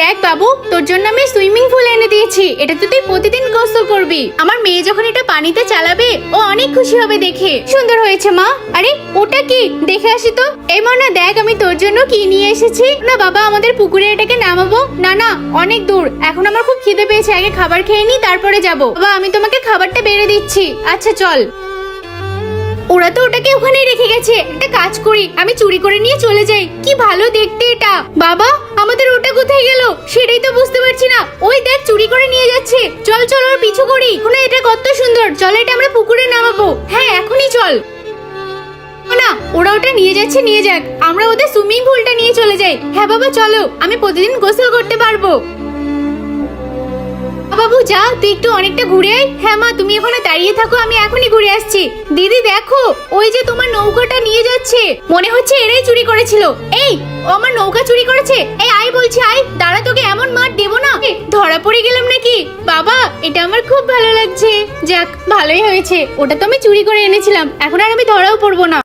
দেখ বাবু, তোর জন্য আমি সুইমিং পুল এনে দিয়েছি। এটা তো তুই প্রতিদিন গোসল করবি। আমার মেয়ে যখন এটা পানিতে চালাবে, ও অনেক খুশি হবে দেখে। সুন্দর হয়েছে, মা। আরে, ওটা কি? দেখে আসি তো। এই মনে, দেখ আমি তোর জন্য কি নিয়ে এসেছি। না, বাবা, আমাদের পুকুরে এটাকে নামাবো। না না, অনেক দূর। এখন আমার খুব খিদে পেয়েছে। আগে খাবার খেয়ে নি, তারপরে যাব। বাবা, আমি তোমাকে খাবারটা বেড়ে দিচ্ছি। আচ্ছা চল। ওরা তো ওটাকে ওখানেই রেখে গেছে। একটা কাজ করি। আমি চুরি করে নিয়ে চলে যাই। কি ভালো দেখতে এটা। বাবা, আমাদের ওটা কোথায় গেল? সেটাই তো বুঝতে পারছি না। ওই দেখ, চুরি করে নিয়ে যাচ্ছে। চল চল, ওর পিছু করি। কোনো এটা কত সুন্দর। চল, এটা আমরা পুকুরে নামাবো। হ্যাঁ এখনই চল। না, ওরা ওটা নিয়ে যাচ্ছে, নিয়ে যাক। আমরা ওদের সুইমিং পুলটা নিয়ে চলে যাই। হ্যাঁ বাবা, চলো। আমি প্রতিদিন গোসল করতে পারব। বাবু, যা, তুই একটু অনেকটা ঘুরে আয়। হ্যাঁ মা, তুমি এখানে দাঁড়িয়ে থাকো, আমি এখনই ঘুরে আসছি। দিদি, দেখো, ওই যে তোমার নৌকাটা নিয়ে যাচ্ছে। মনে হচ্ছে এরাই চুরি করেছিল। এই, ও আমার নৌকা চুরি করেছে। এই আয় দাঁড়া, তোকে এমন মার দেবো না। ধরা পড়ে গেলাম নাকি? বাবা, এটা আমার খুব ভালো লাগছে। যাক, ভালোই হয়েছে। ওটা তো আমি চুরি করে এনেছিলাম। এখন আর আমি ধরাও পড়ব না।